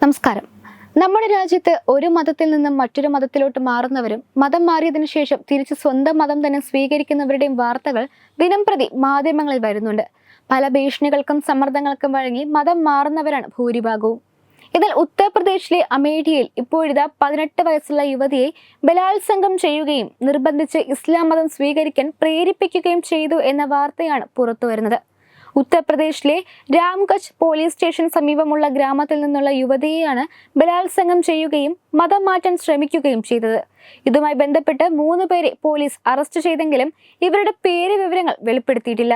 നമസ്കാരം. നമ്മുടെ രാജ്യത്ത് ഒരു മതത്തിൽ നിന്നും മറ്റൊരു മതത്തിലോട്ട് മാറുന്നവരും മതം മാറിയതിനു ശേഷം തിരിച്ച് സ്വന്തം മതം തന്നെ സ്വീകരിക്കുന്നവരുടെയും വാർത്തകൾ ദിനംപ്രതി മാധ്യമങ്ങളിൽ വരുന്നുണ്ട്. പല ഭീഷണികൾക്കും സമ്മർദ്ദങ്ങൾക്കും വഴങ്ങി മതം മാറുന്നവരാണ് ഭൂരിഭാഗവും. ഇതിൽ ഉത്തർപ്രദേശിലെ അമേഠിയിൽ ഇപ്പോഴിതാ പതിനെട്ട് വയസ്സുള്ള യുവതിയെ ബലാത്സംഗം ചെയ്യുകയും നിർബന്ധിച്ച് ഇസ്ലാം മതം സ്വീകരിക്കാൻ പ്രേരിപ്പിക്കുകയും ചെയ്തു എന്ന വാർത്തയാണ് പുറത്തുവരുന്നത്. ഉത്തർപ്രദേശിലെ രാംഗജ് പോലീസ് സ്റ്റേഷൻ സമീപമുള്ള ഗ്രാമത്തിൽ നിന്നുള്ള യുവതിയെയാണ് ബലാത്സംഗം ചെയ്യുകയും മതം മാറ്റാൻ ശ്രമിക്കുകയും ചെയ്തത്. ഇതുമായി ബന്ധപ്പെട്ട് മൂന്ന് പേരെ പോലീസ് അറസ്റ്റ് ചെയ്തെങ്കിലും ഇവരുടെ പേര് വിവരങ്ങൾ വെളിപ്പെടുത്തിയിട്ടില്ല.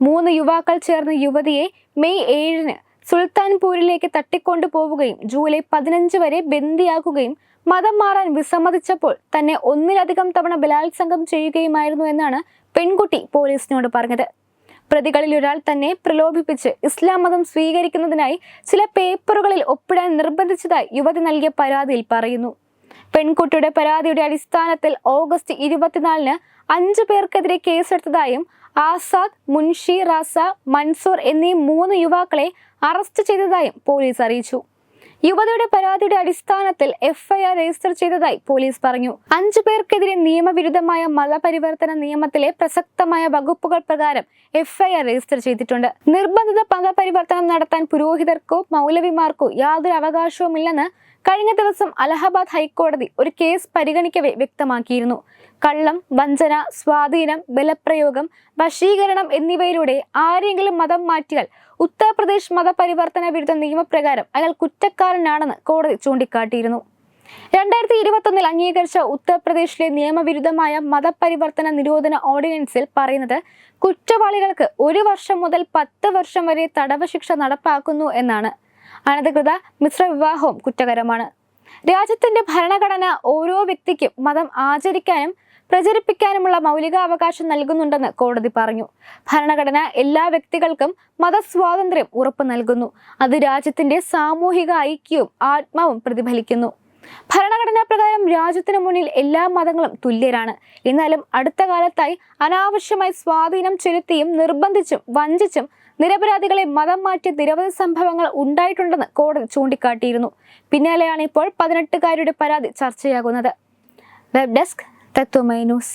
മൂന്ന് യുവാക്കൾ ചേർന്ന് യുവതിയെ മെയ് ഏഴിന് സുൽത്താൻപൂരിലേക്ക് തട്ടിക്കൊണ്ടു പോവുകയും ജൂലൈ പതിനഞ്ച് വരെ ബന്ദിയാക്കുകയും മതം മാറാൻ വിസമ്മതിച്ചപ്പോൾ തന്നെ ഒന്നിലധികം തവണ ബലാത്സംഗം ചെയ്യുകയുമായിരുന്നു എന്നാണ് പെൺകുട്ടി പോലീസിനോട് പറഞ്ഞത്. പ്രതികളിൽ ഒരാൾ തന്നെ പ്രലോഭിപ്പിച്ച് ഇസ്ലാം മതം സ്വീകരിക്കുന്നതിനായി ചില പേപ്പറുകളിൽ ഒപ്പിടാൻ നിർബന്ധിച്ചതായി യുവതി നൽകിയ പരാതിയിൽ പറയുന്നു. പെൺകുട്ടിയുടെ പരാതിയുടെ അടിസ്ഥാനത്തിൽ ഓഗസ്റ്റ് ഇരുപത്തിനാലിന് അഞ്ചു പേർക്കെതിരെ കേസെടുത്തതായും ആസാദ് മുൻഷി റാസ മൻസൂർ എന്നീ മൂന്ന് യുവാക്കളെ അറസ്റ്റ് ചെയ്തതായും പോലീസ് അറിയിച്ചു. യുവതിയുടെ പരാതിയുടെ അടിസ്ഥാനത്തിൽ എഫ്ഐആർ രജിസ്റ്റർ ചെയ്തതായി പോലീസ് പറഞ്ഞു. അഞ്ചു പേർക്കെതിരെ നിയമവിരുദ്ധമായ മതപരിവർത്തന നിയമത്തിലെ പ്രസക്തമായ വകുപ്പുകൾ പ്രകാരം എഫ്ഐആർ രജിസ്റ്റർ ചെയ്തിട്ടുണ്ട്. നിർബന്ധിത മതപരിവർത്തനം നടത്താൻ പുരോഹിതർക്കോ മൗലവിമാർക്കോ യാതൊരു അവകാശവുമില്ലെന്ന് കഴിഞ്ഞ ദിവസം അലഹബാദ് ഹൈക്കോടതി ഒരു കേസ് പരിഗണിക്കവേ വ്യക്തമാക്കിയിരുന്നു. കള്ളം വഞ്ചന സ്വാധീനം ബലപ്രയോഗം വശീകരണം എന്നിവയിലൂടെ ആരെങ്കിലും മതം മാറ്റിയാൽ ഉത്തർപ്രദേശ് മതപരിവർത്തന വിരുദ്ധ നിയമപ്രകാരം അയാൾ കുറ്റക്കാരനാണെന്ന് കോടതി ചൂണ്ടിക്കാട്ടിയിരുന്നു. രണ്ടായിരത്തി ഇരുപത്തൊന്നിൽ അംഗീകരിച്ച ഉത്തർപ്രദേശിലെ നിയമവിരുദ്ധമായ മതപരിവർത്തന നിരോധന ഓർഡിനൻസിൽ പറയുന്നത് കുറ്റവാളികൾക്ക് ഒരു വർഷം മുതൽ പത്ത് വർഷം വരെ തടവ് ശിക്ഷ നടപ്പാക്കുന്നു എന്നാണ്. അനധികൃത മിശ്ര വിവാഹവും കുറ്റകരമാണ്. രാജ്യത്തിന്റെ ഭരണഘടന ഓരോ വ്യക്തിക്കും മതം ആചരിക്കാനും പ്രചരിപ്പിക്കാനുമുള്ള മൗലികാവകാശം നൽകുന്നുണ്ടെന്ന് കോടതി പറഞ്ഞു. ഭരണഘടന എല്ലാ വ്യക്തികൾക്കും മതസ്വാതന്ത്ര്യം ഉറപ്പു നൽകുന്നു. അത് രാജ്യത്തിന്റെ സാമൂഹിക ഐക്യവും ആത്മാവും പ്രതിഫലിക്കുന്നു. ഭരണഘടനാ പ്രകാരം രാജ്യത്തിന് മുന്നിൽ എല്ലാ മതങ്ങളും തുല്യരാണ്. എന്നാലും അടുത്ത കാലത്തായി അനാവശ്യമായി സ്വാധീനം ചെലുത്തിയും നിർബന്ധിച്ചും വഞ്ചിച്ചും നിരപരാധികളെ മതം മാറ്റിയ നിരവധി സംഭവങ്ങൾ ഉണ്ടായിട്ടുണ്ടെന്ന് കോടതി ചൂണ്ടിക്കാട്ടിയിരുന്നു. പിന്നാലെയാണ് ഇപ്പോൾ പതിനെട്ടുകാരുടെ പരാതി ചർച്ചയാകുന്നത്. Web desk Tatwamayi news